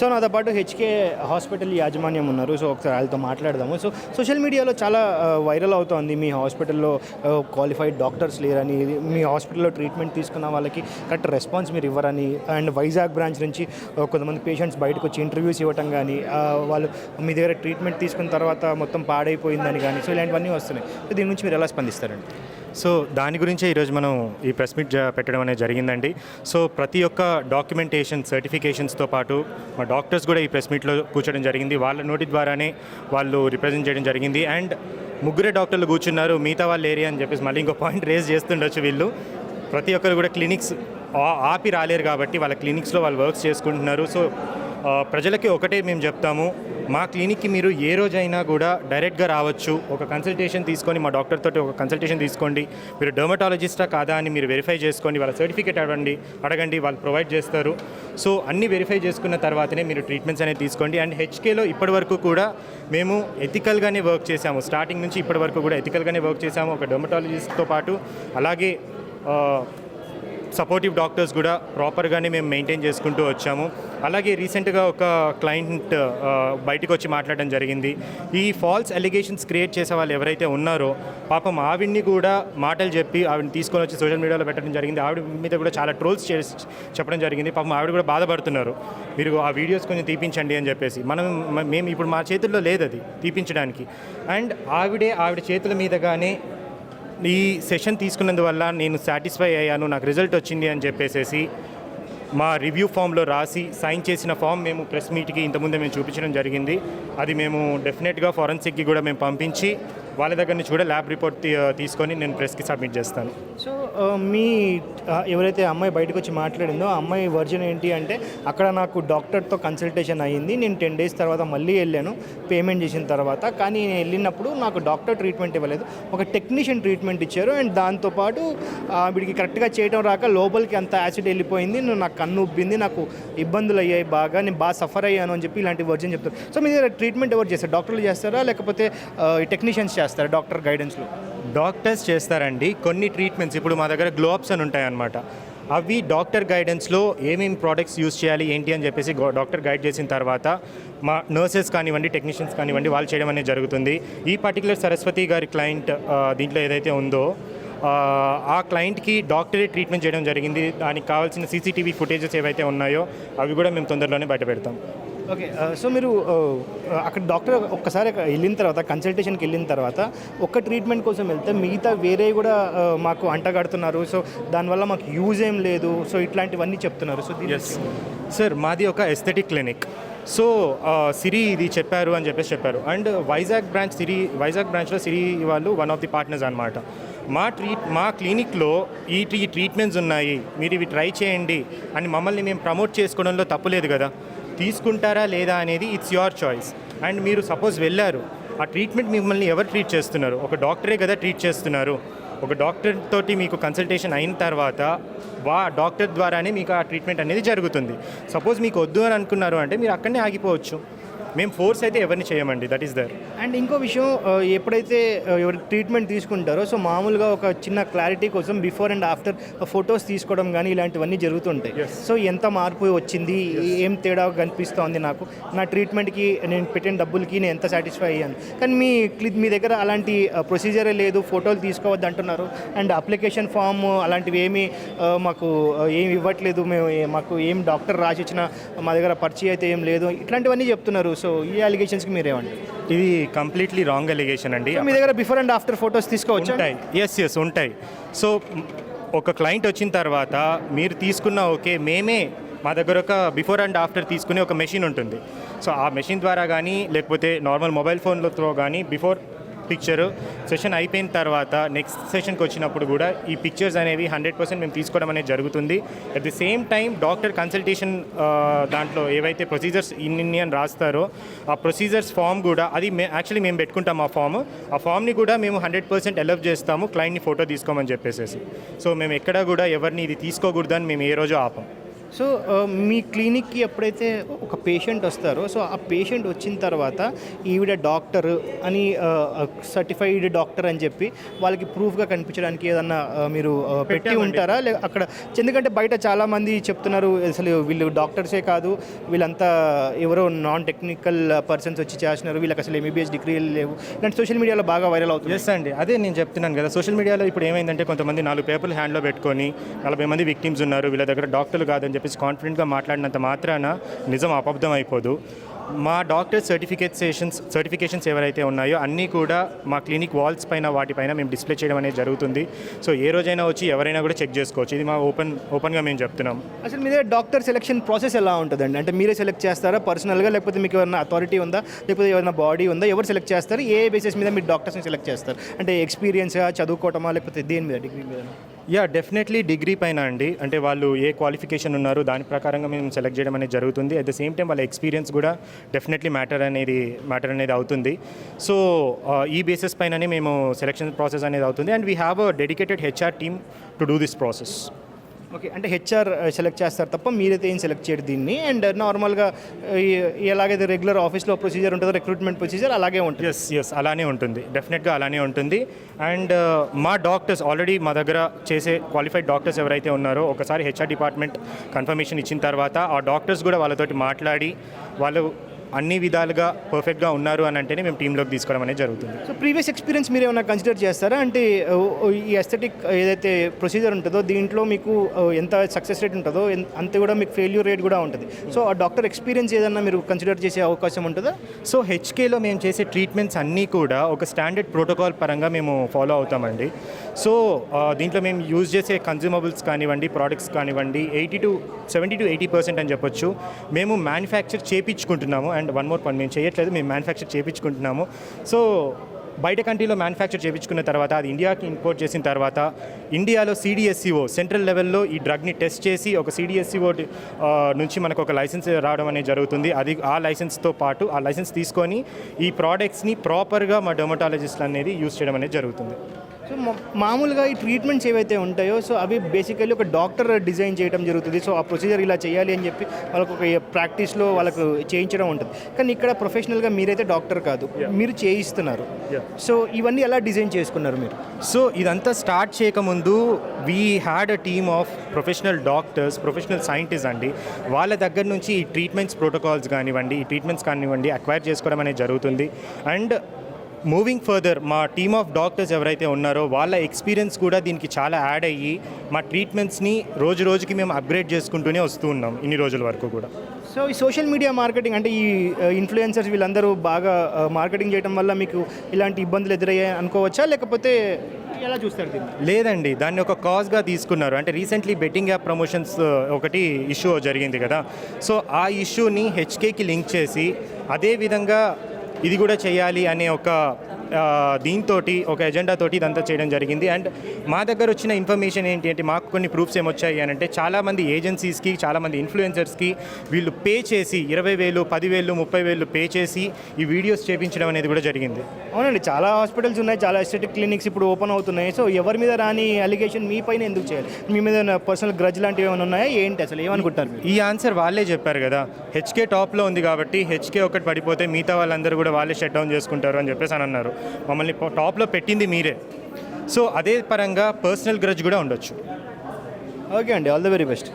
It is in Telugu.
సో నాతో పాటు హెచ్కే హాస్పిటల్ యాజమాన్యం ఉన్నారు. సో ఒకసారి వాళ్ళతో మాట్లాడదాము. సో సోషల్ మీడియాలో చాలా వైరల్ అవుతోంది. మీ హాస్పిటల్లో క్వాలిఫైడ్ డాక్టర్స్ లేరని మీ హాస్పిటల్లో ట్రీట్మెంట్ తీసుకున్న వాళ్ళకి కరెక్ట్ రెస్పాన్స్ మీరు ఇవ్వరని అండ్ వైజాగ్ బ్రాంచ్ నుంచి కొంతమంది పేషెంట్స్ బయటకు వచ్చి ఇంటర్వ్యూస్ ఇవ్వటం కానీ వాళ్ళు మీ దగ్గర ట్రీట్మెంట్ తీసుకున్న తర్వాత మొత్తం పాడైపోయిందని కానీ సో ఇలాంటివన్నీ వస్తున్నాయి. సో దీని గురించి మీరు ఎలా స్పందిస్తారండి? సో దాని గురించే ఈరోజు మనం ఈ ప్రెస్ మీట్ జ- పెట్టడం అనేది జరిగిందండి. సో ప్రతి ఒక్క డాక్యుమెంటేషన్ సర్టిఫికేషన్స్తో పాటు మా డాక్టర్స్ కూడా ఈ ప్రెస్ మీట్లో కూర్చోడం జరిగింది. వాళ్ళ నోటి ద్వారానే వాళ్ళు రిప్రజెంట్ చేయడం జరిగింది. అండ్ ముగ్గురే డాక్టర్లు కూర్చున్నారు. మిగతా వాళ్ళ ఏరియా అని చెప్పేసి మళ్ళీ ఇంకో పాయింట్ రేజ్ చేస్తుండొచ్చు వీళ్ళు. ప్రతి ఒక్కరు కూడా క్లినిక్స్ ఆ- ఆపి రాలేరు కాబట్టి వాళ్ళ క్లినిక్స్లో వాళ్ళు వర్క్స్ చేసుకుంటున్నారు. సో ప్రజలకి ఒకటే మేము చెప్తాము. మా క్లినిక్కి మీరు ఏ రోజైనా కూడా డైరెక్ట్గా రావచ్చు. ఒక కన్సల్టేషన్ తీసుకొని మా డాక్టర్ తోటి ఒక కన్సల్టేషన్ తీసుకోండి. మీరు డర్మటాలజిస్టా కాదా అని మీరు వెరిఫై చేసుకోండి వాళ్ళ సర్టిఫికేట్ అడగండి అడగండి వాళ్ళు ప్రొవైడ్ చేస్తారు. సో అన్ని వెరిఫై చేసుకున్న తర్వాతనే మీరు ట్రీట్మెంట్స్ అనేది తీసుకోండి. అండ్ హెచ్కేలో ఇప్పటి వరకు కూడా మేము ఎథికల్గానే వర్క్ చేసాము స్టార్టింగ్ నుంచి ఇప్పటి వరకు కూడా ఎథికల్గానే వర్క్ చేసాము ఒక డర్మటాలజిస్ట్తో పాటు అలాగే సపోర్టివ్ డాక్టర్స్ కూడా ప్రాపర్గానే మేము మెయింటైన్ చేసుకుంటూ వచ్చాము. అలాగే రీసెంట్గా ఒక క్లయింట్ బయటకు వచ్చి మాట్లాడడం జరిగింది. ఈ ఫాల్స్ అలిగేషన్స్ క్రియేట్ చేసే వాళ్ళు ఎవరైతే ఉన్నారో పాపం ఆవిడ్ని కూడా మాటలు చెప్పి ఆవిడని తీసుకొని వచ్చి సోషల్ మీడియాలో పెట్టడం జరిగింది. ఆవిడ మీద కూడా చాలా ట్రోల్స్ చేసి చెప్పడం జరిగింది. పాపం ఆవిడ కూడా బాధపడుతున్నారు. మీరు ఆ వీడియోస్ కొంచెం తీపించండి అని చెప్పేసి. మనం మేము ఇప్పుడు మా చేతుల్లో లేదు అది తీపించడానికి. అండ్ ఆవిడే ఆవిడ చేతుల మీదగానే ఈ సెషన్ తీసుకున్నందువల్ల నేను సాటిస్ఫై అయ్యాను నాకు రిజల్ట్ వచ్చింది అని చెప్పేసేసి మా రివ్యూ ఫామ్లో రాసి సైన్ చేసిన ఫామ్ మేము ప్రెస్ మీట్కి ఇంతకుముందే మేము చూపించడం జరిగింది. అది మేము డెఫినెట్గా ఫారెన్సిక్కి కూడా మేము పంపించి వాళ్ళ దగ్గర నుంచి కూడా ల్యాబ్ రిపోర్ట్ తీసుకొని నేను ప్రెస్కి సబ్మిట్ చేస్తాను. సో మీ ఎవరైతే అమ్మాయి బయటకు వచ్చి మాట్లాడిందో ఆ అమ్మాయి వర్జన్ ఏంటి అంటే అక్కడ నాకు డాక్టర్తో కన్సల్టేషన్ అయ్యింది నేను టెన్ డేస్ తర్వాత మళ్ళీ వెళ్ళాను పేమెంట్ చేసిన తర్వాత. కానీ నేను వెళ్ళినప్పుడు నాకు డాక్టర్ ట్రీట్మెంట్ ఇవ్వలేదు. ఒక టెక్నీషియన్ ట్రీట్మెంట్ ఇచ్చారు. అండ్ దాంతోపాటు వీడికి కరెక్ట్గా చేయడం రాక లోపలికి అంత యాసిడ్ వెళ్ళిపోయింది. నేను నాకు కన్ను ఉబ్బింది. నాకు ఇబ్బందులు అయ్యాయి బాగా. నేను బాగా సఫర్ అయ్యాను అని చెప్పి ఇలాంటి వర్జన్ చెప్తారు. సో మీ దగ్గర ట్రీట్మెంట్ ఎవరు చేస్తారు? డాక్టర్లు చేస్తారా? లేకపోతే టెక్నీషియన్స్ చేస్తారా? డాక్టర్ గైడెన్స్లో? డాక్టర్స్ చేస్తారండి. కొన్ని ట్రీట్మెంట్స్ ఇప్పుడు మా దగ్గర గ్లోబ్స్ అని ఉంటాయన్నమాట. అవి డాక్టర్ గైడెన్స్లో ఏమేమి ప్రోడక్ట్స్ యూస్ చేయాలి ఏంటి అని చెప్పేసి డాక్టర్ గైడ్ చేసిన తర్వాత మా నర్సెస్ కానివ్వండి టెక్నీషియన్స్ కానివ్వండి వాళ్ళు చేయడం అనేది జరుగుతుంది. ఈ పర్టికులర్ సరస్వతి గారి క్లయింట్ దీంట్లో ఏదైతే ఉందో ఆ, ఆ క్లయింట్కి డాక్టరే ట్రీట్మెంట్ చేయడం జరిగింది. దానికి కావాల్సిన సీసీటీవీ ఫుటేజెస్ ఏవైతే ఉన్నాయో అవి కూడా మేము తొందరలోనే బయట పెడతాం ఓకే సో మీరు అక్కడ డాక్టర్ ఒక్కసారి వెళ్ళిన తర్వాత కన్సల్టేషన్కి వెళ్ళిన తర్వాత ఒక్క ట్రీట్మెంట్ కోసం వెళ్తే మిగతా వేరే కూడా మాకు అంటగడుతున్నారు. సో దానివల్ల మాకు యూజ్ ఏం లేదు. సో ఇట్లాంటివన్నీ చెప్తున్నారు. సో ఎస్ సార్ మాది ఒక ఎస్థెటిక్ క్లినిక్ సో సిరి ఇది చెప్పారు అని చెప్పేసి చెప్పారు. అండ్ వైజాగ్ బ్రాంచ్ సిరి వైజాగ్ బ్రాంచ్లో సిరి వాళ్ళు వన్ ఆఫ్ ది పార్ట్నర్స్ అనమాట మా ట్రీట్ మా క్లినిక్లో ఈ ఈ ట్రీట్మెంట్స్ ఉన్నాయి. మీరు ఇవి ట్రై చేయండి అని మమ్మల్ని మేము ప్రమోట్ చేసుకోవడంలో తప్పులేదు కదా. తీసుకుంటారా లేదా అనేది ఇట్స్ యువర్ చాయిస్. అండ్ మీరు సపోజ్ వెళ్ళారు ఆ ట్రీట్మెంట్ మిమ్మల్ని ఎవరు ట్రీట్ చేస్తున్నారు? ఒక డాక్టరే కదా ట్రీట్ చేస్తున్నారు. ఒక డాక్టర్ తోటి మీకు కన్సల్టేషన్ అయిన తర్వాత వా డాక్టర్ ద్వారానే మీకు ఆ ట్రీట్మెంట్ అనేది జరుగుతుంది. సపోజ్ మీకు వద్దు అని అనుకున్నారు అంటే మీరు అక్కడనే ఆగిపోవచ్చు. మేము ఫోర్స్ అయితే ఎవరిని చేయమండి దట్ ఈస్ దర్ అండ్ ఇంకో విషయం ఎప్పుడైతే ఎవరు ట్రీట్మెంట్ తీసుకుంటారో సో మామూలుగా ఒక చిన్న క్లారిటీ కోసం బిఫోర్ అండ్ ఆఫ్టర్ ఫొటోస్ తీసుకోవడం కానీ ఇలాంటివన్నీ జరుగుతుంటాయి. సో ఎంత మార్పు వచ్చింది ఏం తేడా కనిపిస్తోంది నాకు? నా ట్రీట్మెంట్కి నేను పెట్టిన డబ్బులకి నేను ఎంత సాటిస్ఫై అయ్యాను? కానీ మీ మీ దగ్గర అలాంటి ప్రొసీజరే లేదు ఫోటోలు తీసుకోవద్దు అంటున్నారు. అండ్ అప్లికేషన్ ఫామ్ అలాంటివి ఏమీ మాకు ఏమి ఇవ్వట్లేదు. మేము మాకు ఏం డాక్టర్ రాసిచ్చిన మా దగ్గర పరిచయం అయితే ఏం లేదు. ఇట్లాంటివన్నీ చెప్తున్నారు. సో ఈ అలిగేషన్స్కి మీరేమండి? ఇది కంప్లీట్లీ రాంగ్ ఎలిగేషన్ అండి. మీ దగ్గర బిఫోర్ అండ్ ఆఫ్టర్ ఫొటోస్ తీసుకోవచ్చు? ఉంటాయి. ఎస్ ఎస్ ఉంటాయి. సో ఒక క్లయింట్ వచ్చిన తర్వాత మీరు తీసుకున్న ఓకే మేమే మా దగ్గర ఒక బిఫోర్ అండ్ ఆఫ్టర్ తీసుకునే ఒక మెషిన్ ఉంటుంది. సో ఆ మెషిన్ ద్వారా కానీ లేకపోతే నార్మల్ మొబైల్ ఫోన్లతో కానీ బిఫోర్ పిక్చరు సెషన్ అయిపోయిన తర్వాత నెక్స్ట్ సెషన్కి వచ్చినప్పుడు కూడా ఈ పిక్చర్స్ అనేవి హండ్రెడ్ పర్సెంట్ మేము తీసుకోవడం అనేది జరుగుతుంది. At the same time doctor consultation దాంట్లో ఏవైతే ప్రొసీజర్స్ ఇన్ని అని రాస్తారో ఆ ప్రొసీజర్స్ ఫామ్ కూడా అది మే యాక్చువల్లీ మేము పెట్టుకుంటాం ఆ ఫామ్ ఆ ఫామ్ని కూడా మేము హండ్రెడ్ పర్సెంట్ అలవ్ చేస్తాము. క్లయింట్ని ఫోటో తీసుకోమని చెప్పేసేసి. సో మేము ఎక్కడ కూడా ఎవరిని ఇది తీసుకోకూడదని మేము ఏ రోజు ఆపం. సో మీ క్లినిక్కి ఎప్పుడైతే ఒక పేషెంట్ వస్తారో సో ఆ పేషెంట్ వచ్చిన తర్వాత ఈవిడ డాక్టర్ అని సర్టిఫైడ్ డాక్టర్ అని చెప్పి వాళ్ళకి ప్రూఫ్గా కనిపించడానికి ఏదన్నా మీరు పెట్టి. ఉంటారా? లే అక్కడ ఎందుకంటే బయట చాలామంది చెప్తున్నారు అసలు వీళ్ళు డాక్టర్సే కాదు వీళ్ళంతా ఎవరో నాన్ టెక్నికల్ పర్సన్స్ వచ్చి చేస్తున్నారు వీళ్ళకి అసలు ఎంబీబీఎస్ డిగ్రీలు లేవు. ఇలాంటి సోషల్ మీడియాలో బాగా వైరల్ అవుతుంది ఎస్ అండి. అదే నేను చెప్తున్నాను కదా సోషల్ మీడియాలో ఇప్పుడు ఏమైందంటే కొంతమంది నాలుగు పేపర్లు హ్యాండ్లో పెట్టుకొని నలభై మంది విక్టిమ్స్ ఉన్నారు వీళ్ళ దగ్గర డాక్టర్లు కాదని చెప్పేసి కాన్ఫిడెంట్గా మాట్లాడినంత మాత్రాన నిజం అపబ్ధం అయిపోదు. మా డాక్టర్ సర్టిఫికేషన్స్ సర్టిఫికేషన్స్ ఎవరైతే ఉన్నాయో అన్నీ కూడా మా క్లినిక్ వాల్స్ పైన వాటిపైన మేము డిస్ప్లే చేయడం అనేది జరుగుతుంది. సో ఏ రోజైనా వచ్చి ఎవరైనా కూడా చెక్ చేసుకోవచ్చు. ఇది మా ఓపెన్ ఓపెన్గా మేము చెప్తున్నాం. అసలు మీదే డాక్టర్ సెలక్షన్ ప్రాసెస్ ఎలా ఉంటుందండి? అంటే మీరే సెలెక్ట్ చేస్తారా పర్సనల్గా లేకపోతే మీకు ఏమైనా అథారిటీ ఉందా? లేకపోతే ఏమైనా బాడీ ఉందా? ఎవరు సెలెక్ట్ చేస్తారు? ఏ బేసిస్ మీద మీరు డాక్టర్స్ని సెలెక్ట్ చేస్తారు? అంటే ఎక్స్పీరియన్స్ చదువుకోవటమా లేకపోతే దేని మీద డిగ్రీ మీద? యా డెఫినెట్లీ డిగ్రీ పైన అండి. అంటే వాళ్ళు ఏ క్వాలిఫికేషన్ ఉన్నారు దాని ప్రకారంగా మేము సెలెక్ట్ చేయడం అనేది జరుగుతుంది. అట్ ద సేమ్ టైం వాళ్ళ ఎక్స్పీరియన్స్ కూడా డెఫినెట్లీ మ్యాటర్ అనేది మ్యాటర్ అనేది అవుతుంది. సో ఈ బేసిస్ పైననే మేము సెలెక్షన్ ప్రాసెస్ అనేది అవుతుంది. And we have a dedicated HR team to do this process okay అంటే హెచ్ఆర్ సెలెక్ట్ uh, చేస్తారు తప్ప మీరైతే ఏం సెలెక్ట్ చేయరు దీన్ని. అండ్ నార్మల్గా uh, uh, ఎలాగైతే రెగ్యులర్ ఆఫీస్లో ప్రొసీజర్ ఉంటుందో రిక్రూట్మెంట్ ప్రొసీజర్ అలాగే ఉంటుంది. ఎస్ ఎస్ అలానే ఉంటుంది. డెఫినెట్గా అలానే ఉంటుంది. అండ్ మా డాక్టర్స్ ఆల్రెడీ మా దగ్గర చేసే క్వాలిఫైడ్ డాక్టర్స్ ఎవరైతే ఉన్నారో ఒకసారి హెచ్ఆర్ డిపార్ట్మెంట్ కన్ఫర్మేషన్ ఇచ్చిన తర్వాత ఆ డాక్టర్స్ కూడా వాళ్ళతోటి మాట్లాడి వాళ్ళు అన్ని విధాలుగా పర్ఫెక్ట్గా ఉన్నారు అని అంటేనే మేము టీంలోకి తీసుకోవడం అనేది జరుగుతుంది. సో ప్రీవియస్ ఎక్స్పీరియన్స్ మీరు ఏమైనా కన్సిడర్ చేస్తారా? అంటే ఈ ఎస్థెటిక్ ఏదైతే ప్రొసీజర్ ఉంటుందో దీంట్లో మీకు ఎంత సక్సెస్ రేట్ ఉంటుందో అంతే కూడా మీకు ఫెయిల్యూర్ రేట్ కూడా ఉంటుంది. సో ఆ డాక్టర్ ఎక్స్పీరియన్స్ ఏదన్నా మీరు కన్సిడర్ చేసే అవకాశం ఉంటుందా? సో హెచ్కేలో మేము చేసే ట్రీట్మెంట్స్ అన్నీ కూడా ఒక స్టాండర్డ్ ప్రోటోకాల్ పరంగా మేము ఫాలో అవుతామండి. సో దీంట్లో మేము యూజ్ చేసే కన్జ్యూమబుల్స్ కానివ్వండి ప్రోడక్ట్స్ కానివ్వండి eighty to seventy to eighty percent అని చెప్పొచ్చు. మేము మ్యానుఫ్యాక్చర్ చేయించుకుంటున్నాము అండ్ వన్ మోర్ పని మేము చేయట్లేదు మేము మ్యానుఫ్యాక్చర్ చేయించుకుంటున్నాము సో బయట కంట్రీలో మ్యానుఫ్యాక్చర్ చేయించుకున్న తర్వాత అది ఇండియాకి ఇంపోర్ట్ చేసిన తర్వాత ఇండియాలో సిడిఎస్సిఓ సెంట్రల్ లెవెల్లో ఈ డ్రగ్ని టెస్ట్ చేసి ఒక సిడిఎస్సిఓ నుంచి మనకు ఒక లైసెన్స్ రావడం అనేది జరుగుతుంది. అది ఆ లైసెన్స్తో పాటు ఆ లైసెన్స్ తీసుకొని ఈ ప్రోడక్ట్స్ని ప్రాపర్గా మా డెమటాలజిస్ట్లు అనేది యూస్ చేయడం అనేది జరుగుతుంది. సో మామూలుగా ఈ ట్రీట్మెంట్స్ ఏవైతే ఉంటాయో సో అవి బేసికల్లీ ఒక డాక్టర్ డిజైన్ చేయడం జరుగుతుంది. సో ఆ ప్రొసీజర్ ఇలా చేయాలి అని చెప్పి వాళ్ళకు ఒక ప్రాక్టీస్లో వాళ్ళకు చేయించడం ఉంటుంది. కానీ ఇక్కడ ప్రొఫెషనల్గా మీరైతే డాక్టర్ కాదు మీరు చేయిస్తున్నారు. సో ఇవన్నీ ఎలా డిజైన్ చేసుకున్నారు మీరు? సో ఇదంతా స్టార్ట్ చేయకముందు we had a team of professional doctors professional scientist అండి. వాళ్ళ దగ్గర నుంచి ఈ ట్రీట్మెంట్స్ ప్రోటోకాల్స్ కానివ్వండి ఈ ట్రీట్మెంట్స్ కానివ్వండి అక్వైర్ చేసుకోవడం అనేది జరుగుతుంది. అండ్ మూవింగ్ ఫర్దర్ మా టీమ్ ఆఫ్ డాక్టర్స్ ఎవరైతే ఉన్నారో వాళ్ళ ఎక్స్పీరియన్స్ కూడా దీనికి చాలా యాడ్ అయ్యి మా ట్రీట్మెంట్స్ని రోజు రోజుకి మేము అప్గ్రేడ్ చేసుకుంటూనే వస్తూ ఉన్నాం ఇన్ని రోజుల వరకు కూడా. సో ఈ సోషల్ మీడియా మార్కెటింగ్ అంటే ఈ ఇన్ఫ్లుయెన్సర్స్ వీళ్ళందరూ బాగా మార్కెటింగ్ చేయడం వల్ల మీకు ఇలాంటి ఇబ్బందులు ఎదురయ్యాయి అనుకోవచ్చా? లేకపోతే ఎలా చూస్తారు దీన్ని? లేదండి దాన్ని ఒక కాజ్గా తీసుకున్నారు. అంటే రీసెంట్లీ బెట్టింగ్ యాప్ ప్రమోషన్స్ ఒకటి ఇష్యూ జరిగింది కదా. సో ఆ ఇష్యూని హెచ్కేకి లింక్ చేసి అదే విధంగా ఇది కూడా చేయాలి అనే ఒక దీంతో ఒక ఎజెండా తోటి ఇదంతా చేయడం జరిగింది. అండ్ మా దగ్గర వచ్చిన ఇన్ఫర్మేషన్ ఏంటి అంటే మాకు కొన్ని ప్రూఫ్స్ ఏమొచ్చాయి అని అంటే చాలామంది ఏజెన్సీస్కి చాలామంది ఇన్ఫ్లుయెన్సర్స్కి వీళ్ళు పే చేసి ఇరవై వేలు పదివేలు ముప్పై వేలు పే చేసి ఈ వీడియోస్ చేపించడం అనేది కూడా జరిగింది. అవునండి చాలా హాస్పిటల్స్ ఉన్నాయి చాలా ఎస్టెటిక్ క్లినిక్స్ ఇప్పుడు ఓపెన్ అవుతున్నాయి. సో ఎవరి మీద రాని అలిగేషన్ మీ పైన ఎందుకు చేయాలి? మీ మీద పర్సనల్ గ్రజ్ లాంటివి ఏమైనా ఉన్నాయా? ఏంటి అసలు? ఏమనుకుంటారు ఈ ఆన్సర్ వాళ్ళే చెప్పారు కదా. హెచ్కే టాప్లో ఉంది కాబట్టి హెచ్కే ఒకటి పడిపోతే మిగతా వాళ్ళందరూ కూడా వాళ్ళే షట్ డౌన్ చేసుకుంటారు అని చెప్పేసి అని అన్నారు. మమ్మల్ని టాప్లో పెట్టింది మీరే. సో అదే పరంగా పర్సనల్ గ్రజ్ కూడా ఉండొచ్చు. ఓకే అండి ఆల్ ద వెరీ బెస్ట్.